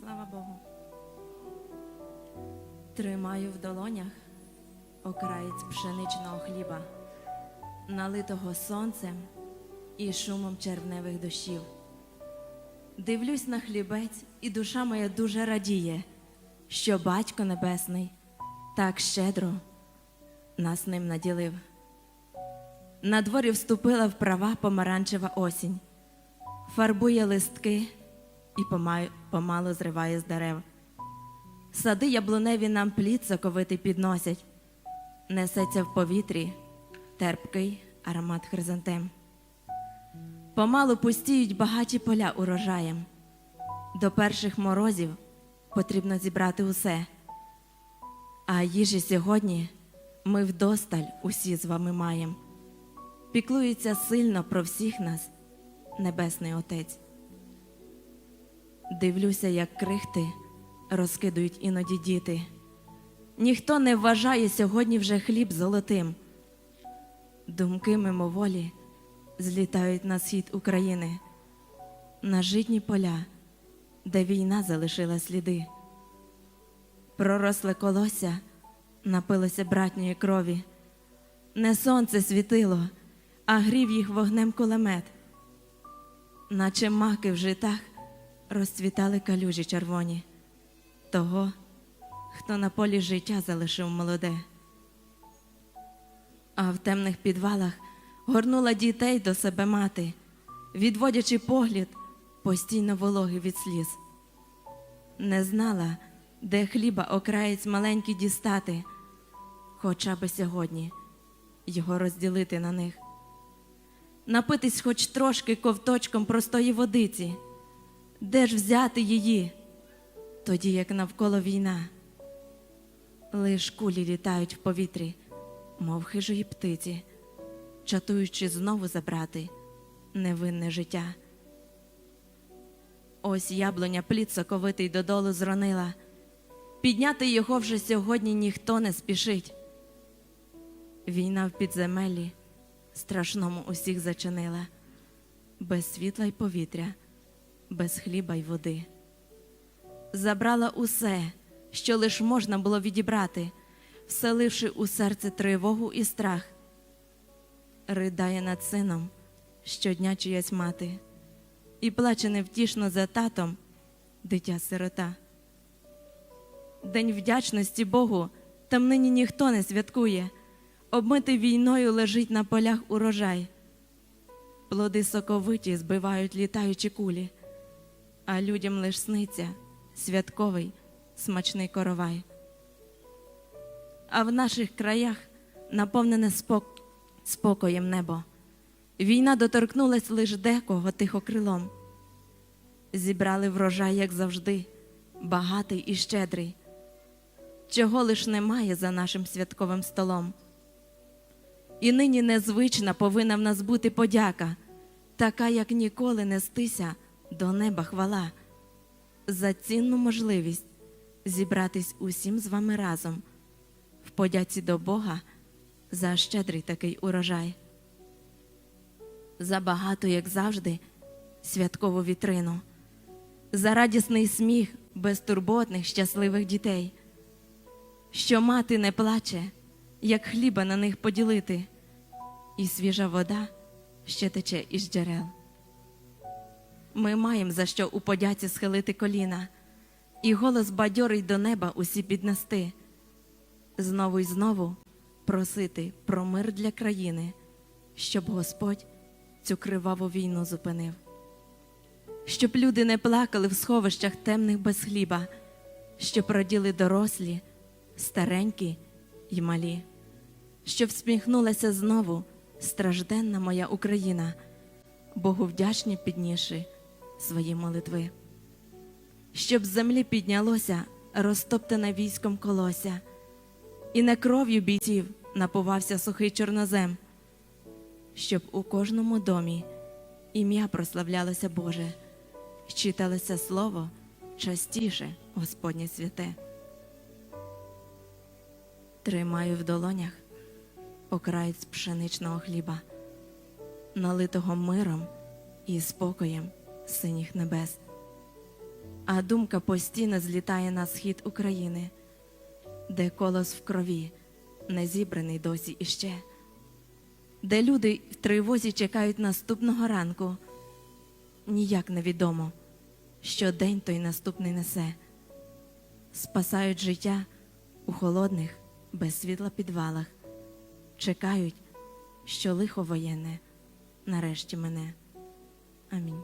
Слава Богу. Тримаю в долонях окраєць пшеничного хліба, налитого сонцем і шумом червневих дощів. Дивлюсь на хлібець, і душа моя дуже радіє, що Батько Небесний так щедро нас ним наділив. На дворі вступила в права помаранчева осінь, фарбує листки і помалу зриває з дерев. Сади яблуневі нам плід соковитий підносять, несеться в повітрі терпкий аромат хризантем. Помалу пустіють багаті поля урожаєм. До перших морозів потрібно зібрати усе. А їжі сьогодні ми вдосталь усі з вами маєм. Піклується сильно про всіх нас, Небесний Отець. Дивлюся, як крихти розкидують іноді діти. Ніхто не вважає сьогодні вже хліб золотим. Думки мимоволі злітають на схід України, на житні поля, де війна залишила сліди. Проросле колося, напилося братньої крові. Не сонце світило, а грів їх вогнем кулемет. Наче маки в житах розцвітали калюжі червоні того, хто на полі життя залишив молоде. А в темних підвалах горнула дітей до себе мати, відводячи погляд, постійно вологий від сліз. Не знала, де хліба окраєць маленький дістати, хоча би сьогодні його розділити на них. Напитись хоч трошки ковточком простої водиці, де ж взяти її, тоді як навколо війна. Лиш кулі літають в повітрі, мов хижої птиці, чатуючи знову забрати невинне життя. Ось яблуня плід соковитий додолу зронила. Підняти його вже сьогодні ніхто не спішить. Війна в підземеллі страшному усіх зачинила, без світла й повітря, без хліба й води. Забрала усе, що лиш можна було відібрати, вселивши у серце тривогу і страх. Ридає над сином щодня чиясь мати, і плаче невтішно за татом дитя сирота. День вдячності Богу там нині ніхто не святкує, обмитий війною лежить на полях урожай. Плоди соковиті збивають літаючі кулі, а людям лиш сниться святковий смачний коровай. А в наших краях наповнене спок... спокоєм небо. Війна доторкнулась лиш декого тихо крилом. Зібрали врожай, як завжди, багатий і щедрий, чого лиш немає за нашим святковим столом. І нині незвична повинна в нас бути подяка, така, як ніколи нестися до неба хвала, за цінну можливість зібратись усім з вами разом в подяці до Бога за щедрий такий урожай. За багато, як завжди, святкову вітрину, за радісний сміх безтурботних, щасливих дітей, що мати не плаче, як хліба на них поділити, і свіжа вода ще тече із джерел. Ми маємо за що у подяці схилити коліна, і голос бадьорий до неба усі піднести, знову й знову просити про мир для країни, щоб Господь цю криваву війну зупинив, щоб люди не плакали в сховищах темних без хліба, щоб роділи дорослі, старенькі й малі, щоб всміхнулася знову стражденна моя Україна, Богу вдячні підніши свої молитви, щоб з землі піднялося розтоптане військом колося, і не кров'ю бійців напувався сухий чорнозем, щоб у кожному домі ім'я прославлялося Боже, читалося слово частіше Господнє святе. Тримаю в долонях окраєць пшеничного хліба, налитого миром і спокоєм синіх небес. а думка постійно злітає на схід України, де колос в крові не зібраний досі іще, де люди в тривозі чекають наступного ранку. Ніяк невідомо, що день той наступний несе, спасають життя у холодних, без світла підвалах, чекають, що лихо воєнне нарешті мене. Амінь.